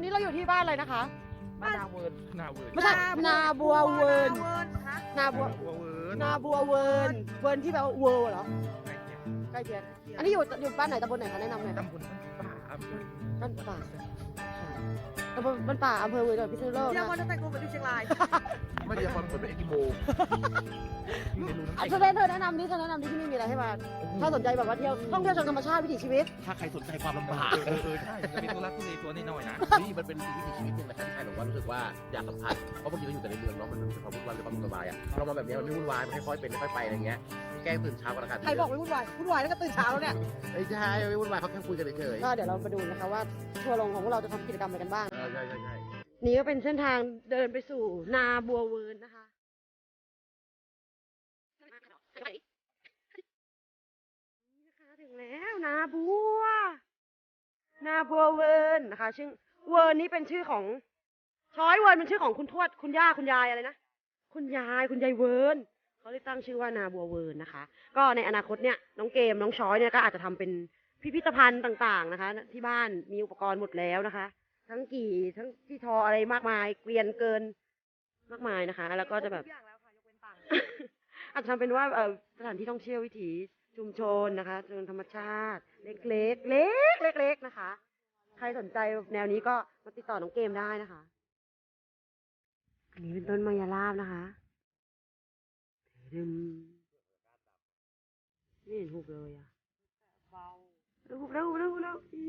อนนี้เราอยู่ที่บ้านอะไรนะคะ บ้านนาเวิร์นนาเวิร์นไม่ใช่นาบัวเวิร์นคะนาบัวบัวเวิร์นนาบัวเวิร์นเวิร์นที่แปลว่าเวิร์เหรอใกล้เคียงอันนี้อยู่อยู่บ้านไหนตำบลไหนคะแนะนำหน่อยตำบลป่าครับบ้านป่า ตำบลบ้านป่าอำเภอเมืองจังหวัดพิษณุโลกเที่ยวนะ วันตั้งแต่กูไปที่เชียงรายไม่ได้คนเปิดเป็นเอ็กกิโมอยู่ในรูอะน้ำเธอเธอแนะนำดิเธอแนะนำดิที่นี่มีอะไรให้มาถ้าสนใจแบบว่าเที่ยวท่องเที่ยวเชิงธรรมชาติวิถีชีวิต ถ้าใครสนใจความลำบากเออเออใช่จะมีตัวรักตัวเลตัวน้อยๆนะ นี่มันเป็นสิ่งที่มีชีวิตหนึ่งนะครับที่ใครแบบว่ารู้สึกว่าอยากสัมผัสเพราะบางทีเราอยู่แต่ในเมืองเนาะมันเป็นความวุ่นวายหรือความสบายอะเรามาแบบนี้มันไม่วุ่นวายมันค่อยๆเป็นค่อยๆไปอะไรเงี้ยแกล้งตื่นเช้ากันอากาศดีใครบอกไม่วุ่นวายวุ่นวายแล้วก็ตื่นเช้าแล้วเนี่ยไม่ใช่ไม่วุ่นวายเขาแค่คุยกันเฉยก็เดี๋ยวเรามาดูนะคะว่าทัวร์ลงของพวกเราจะทำกิจกรรมอะไรกันบ้างๆเออใช่ใช่ใช่นี่ก็เป็นเส้นทางเดินไปสู่นาบัวเวิร์นนะคะนี่นะคะถึงแล้วนาบัว นาบัวเวิร์นนะคะ ชื่อเวิร์นนี้เป็นชื่อของ ช้อยเวิร์นเป็นชื่อของคุณทวดคุณย่าคุณยายอะไรนะคุณยายคุณยายเวิร์นเขาเลยตั้งชื่อว่านาบัวเวิร์นนะคะ ก็ในอนาคตเนี่ยน้องเกมน้องช้อยเนี่ยก็อาจจะทำเป็นพิพิธภัณฑ์ต่าง ๆนะคะ ที่บ้านมีอุปกรณ์หมดแล้วนะคะ ทั้งกี่ทั้งที่ทออะไรมากมาย เกวียนเกินมากมายนะคะ แล้วก็จะแบบ ทุอย่างแล้วค่ะยกเว้นตังค์ อาจจะทำเป็นว่าเออสถานที่ท่องเที่ยววิถีชุมชนนะคะชุมชนธรรมชาติ เล็กๆเล็กๆเล็กๆนะคะ ใครสนใจแนวนี้ก็มาติดต่อน้องเกมได้นะคะ อันนี้เป็นต้นมายาลาบนะคะดึมไม่เห็นหุบเลยอะเบาเร็วหุบเร็วหุบเร็วหุบเร็วอี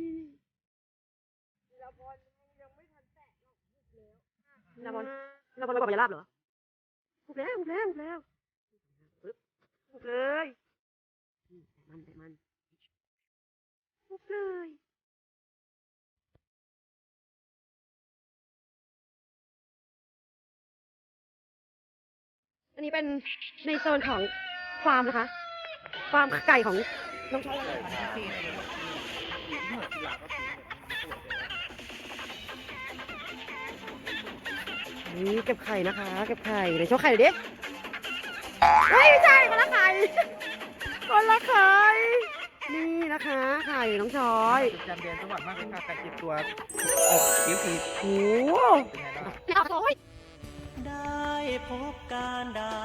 เราพรยังไม่ทันแตะหรอก นาบอลนาบอลไปกับมายาลาบเหรอหุบแล้วหุบแล้วหุบแล้วปึ๊บหุบเลยมแต่มันแต่มันหุบเลยอันนี้เป็นในโซนของฟาร์มนะคะ ฟาร์มไก่ของน้องชาย นี่เก็บไข่นะคะ เก็บไข่เดี๋ยวโชว์ไข่หน่อยดิเฮ้ยไม่ใช่คนละไข่คนละไข่ นี่นะคะ ไข่น้องชอยจำเดือนจังหวัดมากเลยค่ะการเก็บตัวออกคิ้วคือโอ้เป็นไงบ้างไม่เอาโอ้ยได้พบการดา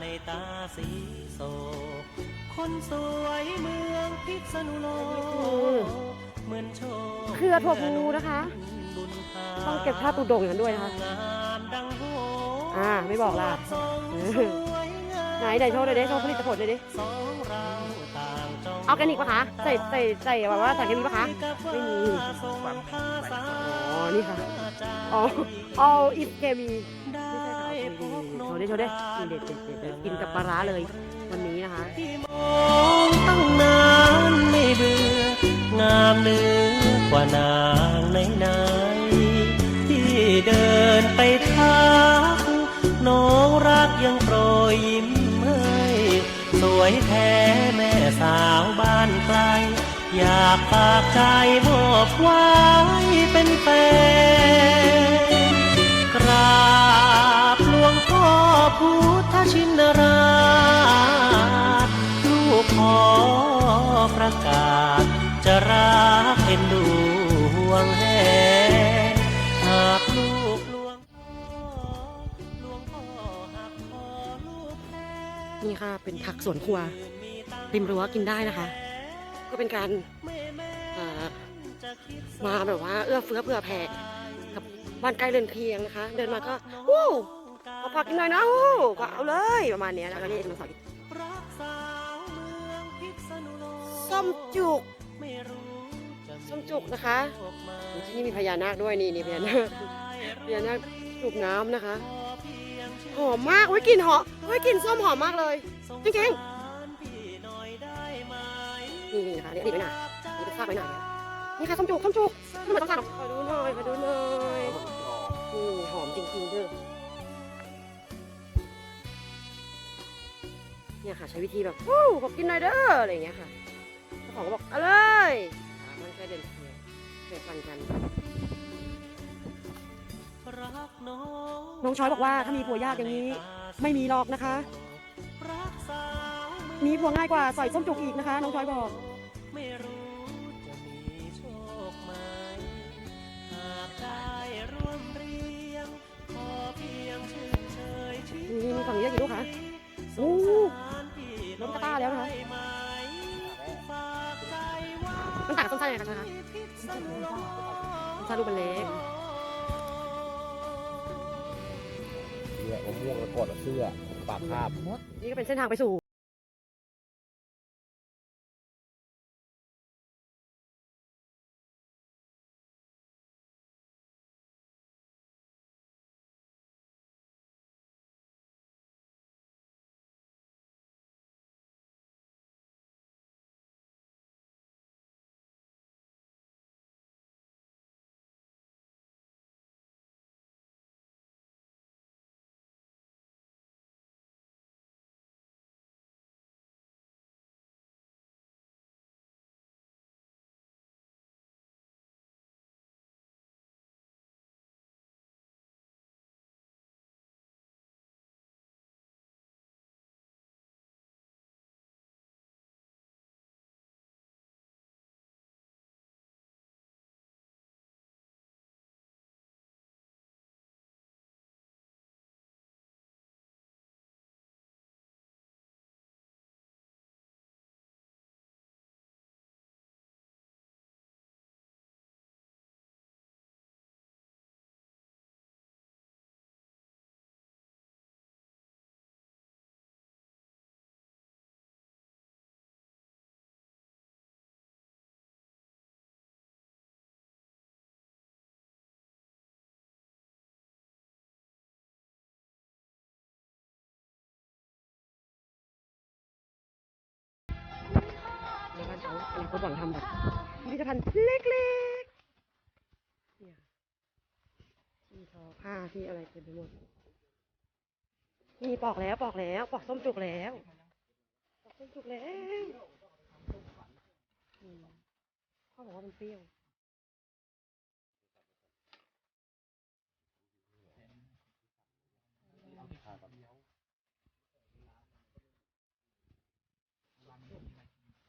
ในตาสีโศกคนสวยเมืองพิษณุโลกเหมือนโชคเครือถั่วพูนะคะบุญพาต้องเก็บท่าตูดโด่งอย่างนั้นด้วยนะคะงามดังโห อ่าไม่บอกล่ะทรงเออสวยงามไหนไหนโชว์เลยดิโชว์ผลิตผลเลยดิสองเราต่างจ้องออร์แกนิกปะคะใส่ใส่ใส่แบบว่าสารเคมีปะคะไม่มีความพาสาอ๋อนี่ค่ะอ๋อ all is เคมีไม่ใช่ค่ะเอาเคมีโชว์ดิโชว์ดินี่เด็ดเด็ดเด็ดเด็ดกินกับปลาร้าเลยวันนี้นะคะากฝากใจมอบไว้เป็นแฟนกราบหลวงพ่อพุทธชินราชลูกขอประกาศ จะรักเอ็นดูห่วงแหนหากลูกหลวงพ่อหลวงพ่อหักคอลูกแพ้นี่ค่ะเป็นผักสวนครัวริมรั้วกินได้นะคะ ก็เป็นการมาแบบว่าเอื้อเฟื้อเผื่อแผ่กับบ้านใกล้เรือนเคียงนะคะ เดินมาก็วู้เอาผักกินหน่อยนะวู้ก็เอาเลยประมาณนี้แล้วก็นี่มาสอนรักสาวเมืองพิษณุโลกส้มจุกส้มจุกนะคะที่นี่มีพญานาคด้วยนี่นี่พญานาคพญานาคจุกน้ำนะคะหอมมากเฮ้กลิ่นหอมเฮ้กลิ่นส้มหอมมากเลยจริงๆ นี่นี่นะคะนี่นี่ไปหน่อยนี่ไปฟากไปหน่อยนี่ค่ะส้มจุกส้มจุกทำไมต้องสั่งขอดูหน่อยขอดูหน่อยนี่หอมจริงๆเด้อเนี่ยค่ะใช้วิธีแบบวู้บอกกินหน่อยเด้ออะไรอย่างเงี้ยค่ะเจ้าของก็บอกเอาเลยอ่ามันแค่เดินเคียงเดินฟันกันรักน้องน้องช้อยบอกว่าถ้ามีผัวยากอย่างนี้ ไม่มีหรอกนะคะรักสาว นี้พวงง่ายกว่าใส่ส้มจุกอีกนะคะ น้องพลอยบอกมีโองเยฝั่งเยอะกี่ลูกคะโอ้ล้มกระต้าแล้วนะคะน้องต่างต้นไทรยังไงนะคะต้นไทรลูกป็นเล็กเนี่ยมม่วงแล้วกอดเสื้อปากคาบนี่ก็เป็นเส้นทางไปสู่ อนาคตหวังทำแบบพิพิธภัณฑ์เล็กๆเนี่ยที่ทอผ้าที่อะไรเต็มไปหมดนี่ปอกแล้วปอกแล้วปอกส้มจุกแล้วปอกส้มจุกแล้วอืมเขาบอกว่ามันเปรี้ยว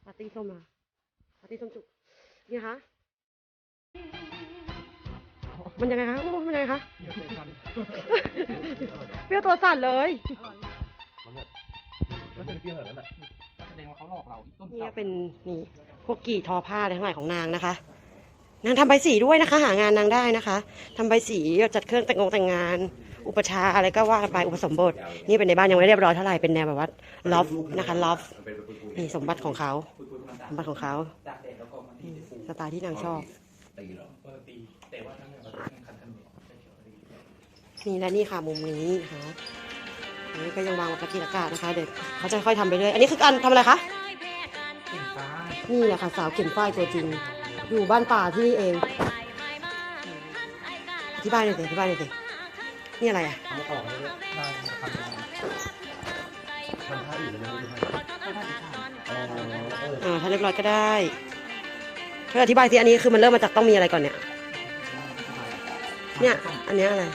ปาร์ตี้ส้ม มาปาร์ตี้ส้มจุกนี่นะคะมันยังไงคะโอ้มันยังไงคะเปรี้ยวตัวสั่นเลยแล้วเป็นเพี้ยนแบบนั้นแหละแสดงว่าเขาหลอกเราอีกต้นนี่ก็เป็นนี่พวกกี่ทอผ้าอะไรทั้งหลายของนางนะคะนางทำใบสีด้วยนะคะ หางานนางได้นะคะทำใบสีจัดเครื่องแต่งงานแต่งงาน อุปชาอะไรก็ว่ากันไปอุปสมบท นี่เป็นในบ้านยังไม่เรียบร้อยเท่าไหร่เป็นแนวแบบว่าลอฟนะคะลอฟนี่สมบัติของเขาสมบัติของเขาสไตล์ที่นางชอบนี่และนี่ค่ะมุมนี้ค่ะนนี้ก็ยังวางประกีอากาศนะคะ เดี๋ยวเขาจะค่อยทำไปเรื่อยอันนี้คือการทำอะไรคะนี่แหละค่ะสาวเข็นฝ้ายตัวจริง อยู่บ้านป่าที่นี่เองอธิบายหน่อยสิอธิบายหน่อยสิ นี่อะไรอะเอาออกเลยได้ทำยังไงทำท่าอื่นเลยไม่ได้อ๋อเอออ่าถ้าเรียบร้อยก็ได้ช่วยอธิบายสิอันนี้คือมันเริ่มมาจากต้องมีอะไรก่อนเนี่ย เนี่ย อันเนี้ยอะไร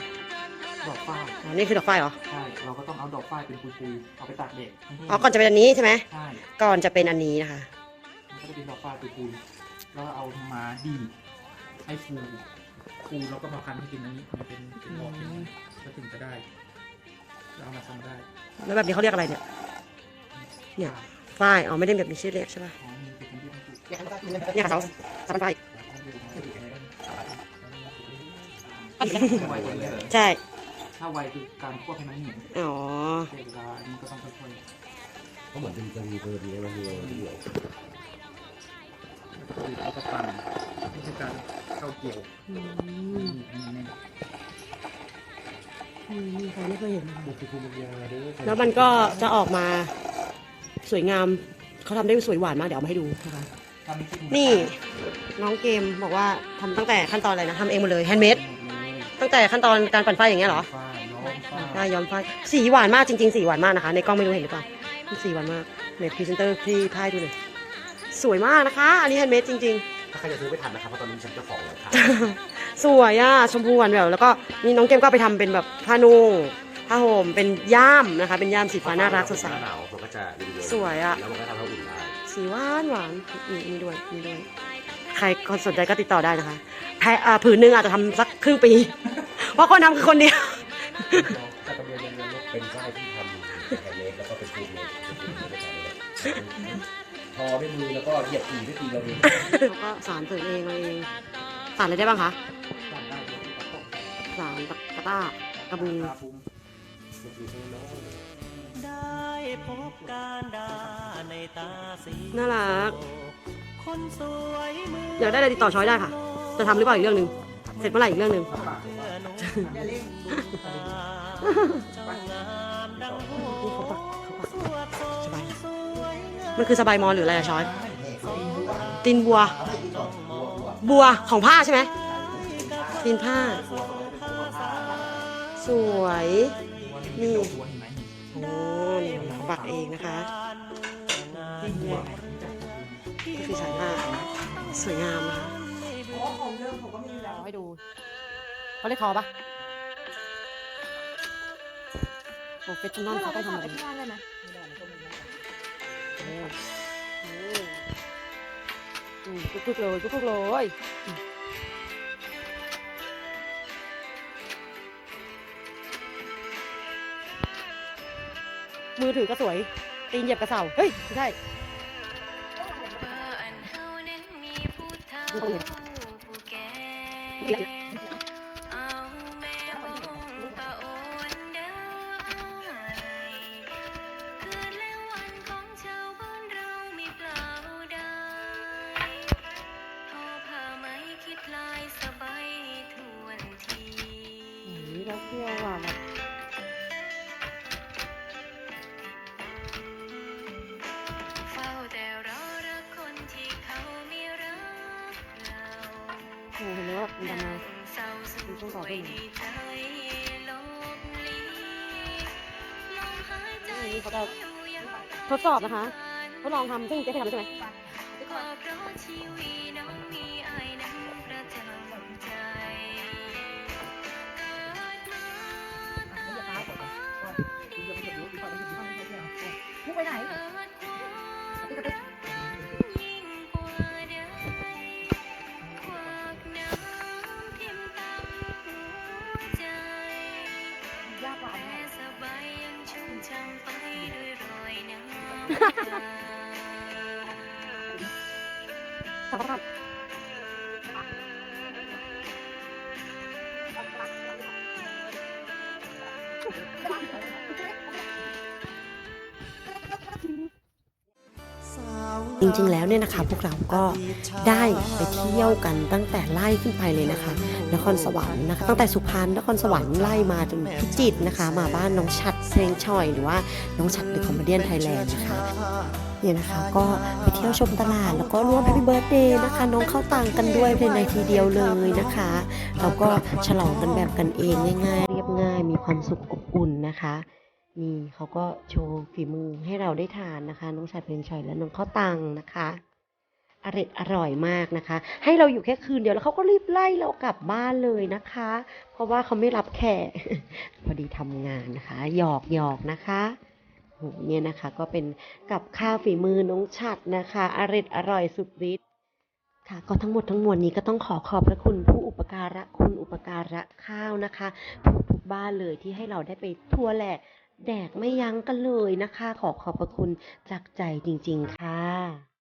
ดอกฝ้ายอ๋อนี่คือดอกฝ้ายเหรอ ใช่เราก็ต้องเอาดอกฝ้ายเป็นปุยๆเอาไปตากแดดให้แห้งอ๋อ ก่อนจะเป็นอันนี้ใช่ไหม ใช่ก่อนจะเป็นอันนี้นะคะมันก็จะเป็นดอกฝ้ายปุยๆแล้วเอามาดีดให้ฟู ฟูแล้วก็มาพันให้เป็นอันนี้มันเป็นเป็นดอกเป็นอย่างนี้ก็ถึงจะได้แล้วเอามาทำได้แล้วแบบนี้เขาเรียกอะไรเนี่ย เนี่ย ฝ้ายอ๋อไม่ได้แบบมีชื่อเรียกใช่ป่ะอ๋อมีเป็นคนที่มันถูกเนี่ยค่ะเสาสามฝ้ายไวกว่านี้เหรอใช่ ถ้าไวคือการควบให้มันเหนียวอ๋อ ใช้เวลาอันนี้ก็ต้องค่อยเขาเหมือนเป็นจะมีเบอร์ดีมันมีเบอร์เดียว ๆดีดแล้วก็ปั่นไม่ใช่การเข้าเกี่ยวอือืมมอันนี้แน่นอืมใครไม่เคยเห็นบุคคลภูมิปัญญาด้วยแล้วมันก็จะออกมาสวยงามเขาทำได้สวยหวานมากเดี๋ยวเอามาให้ดูนะคะ ทำที่นี่น้องเกมบอกว่าทำตั้งแต่ขั้นตอนอะไรนะทำเองหมดเลยแฮนด์เมดตั้งแต่ขั้นตอนการปั่นไฟอย่างเงี้ยเหรอฝ้าย้อมฝ้าได้ย้อมไฟสีหวานมากจริงๆสีหวานมากนะคะ ในกล้องไม่รู้เห็นหรือเปล่าสีหวานมากเน็ตพรีเซนเตอร์ที่พ่ายดูเลย สวยมากนะคะ อันนี้แฮนด์เมดจริง ถ้าใครจะซื้อไม่ทันนะครับเพราะตอนนี้ฉันเจ้าของแล้วครับๆสวยอะชมพูหวานแบบแล้วก็นี่น้องเกมก็ไปทำเป็นแบบผ้านุ่งผ้าห่มเป็นย่ามนะคะ เป็นย่ามสีฟ้าน่ารักสดใส หน้าหนาวมันก็จะเย็นๆสวยอะ แล้วมันก็ทำให้อุ่นได้สีหวานหวานนี่นี่ด้วยนี่ด้วย ใครคนสนใจก็ติดต่อได้นะคะแพรอ่าผืนหนึงอาจจะทำสักครึ่งปี เพราะคนทำคือคนเดียว แต่กระเบียนยังเป็นฝ้ายที่ทำแฮนด์เมดแล้วก็เป็นฟูดเมดเป็นฟูดเมดด้วยกันเลย ทอด้วยมือแล้วก็เหยียบอีด้วยตีเราเองแล้วก็สารเสริมเองเราเองสารอะไรได้บ้างคะจำได้เลยที่เขาตกสารตะกะต้ากระบุงตาบุ้มได้พบการดาในตาสีน่ารัก คนสวยมืออยากได้อะไรติดต่อช้อยได้ค่ะ จะทำหรือเปล่าอีกเรื่องหนึ่งเสร็จเมื่อไหร่อีกเรื่องหนึ่งเพื่อหนูเจ้างามดังโหนี่เขาปักเขาปักสว มันคือสบายมอนหรืออะไรอะช้อยตีนบัว บัวของผ้าใช่ไหมตีนผ้า สวยนี่ตัวเห็นไหมโอ้นี่เขาปักเองนะคะที่บัวไหนที่นี่คือสายผ้าสวยงามนะคะให้ดูเขาเรียกคอปะโปรเฟชชั่นอลเขาไปทำอืมอืม กุ๊กๆเลยกุ๊กๆเลยอืมมือถือก็สวย ตีนเหยียบกระเสาเฮ้ยไม่ใช่ดูเขาเห็น เที่ยวอะแบบเฝ้าแต่รอรักคนที่เขาไม่รักเราโอ้โหเห็นไหมว่ามันดำมามันต้องต่อไปยไหนดีใจลบลีลมหายใจนี่เขาจะทดสอบนะคะทดลองทำซึ่งเจ๊เคยทำใช่ไหม สัมภาษณ์จริงๆ แล้วเนี่ยนะคะพวกเราก็ได้ไปเที่ยวกันตั้งแต่ไล่ขึ้นไปเลยนะคะ นครสวรรค์นะคะตั้งแต่สุพรรณนครสวรรค์ไล่มาจนพิจิตรนะคะ มาบ้านน้องชัดเพลงชอย หรือว่าน้องชัดเดอะคอมเมดี้ไทยแลนด์นะคะ เนี่ยนะคะก็ไปเที่ยวชมตลาดแล้วก็ร่วมแฮปปี้เบิร์ดเดย์นะคะ น้องเข้าตังกันด้วยภายในทีเดียวเลยนะคะแล้วก็ฉลองกันแบบกันเองง่าย ๆ เรียบง่าย มีความสุขอบอุ่นนะคะนี่เขาก็โชว์ฝีมือให้เราได้ทานนะคะ น้องชายเพลงชัยและน้องเข้าตังนะคะอร่อยอร่อยมากนะคะ ให้เราอยู่แค่คืนเดียวแล้วเขาก็รีบไล่เรากลับบ้านเลยนะคะ เพราะว่าเขาไม่รับแขกพอดีทำงานนะคะ หยอกหยอกนะคะ เนี่ยนะคะก็เป็นกับข้าวฝีมือน้องฉัดนะคะอร่อยอร่อยสุดฤทธิ์ค่ะก็ทั้งหมดทั้งมวลนี้ก็ต้องขอขอบพระคุณผู้อุปการะคุณอุปการะข้าวนะคะทุกทุกบ้านเลยที่ให้เราได้ไปทั่วแหละแดกไม่ยั้งกันเลยนะคะ ขอขอบพระคุณจากใจจริง ๆ ค่ะ